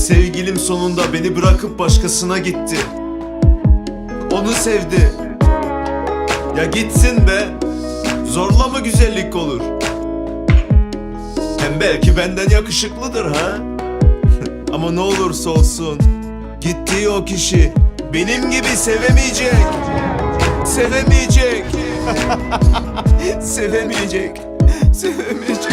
Sevgilim sonunda beni bırakıp başkasına gitti. Onu sevdi. Ya gitsin be. Zorla mı güzellik olur? Hem belki benden yakışıklıdır ha? Ama ne olursa olsun gittiği o kişi benim gibi sevemeyecek. Sevemeyecek. sevemeyecek. Sevemeyecek.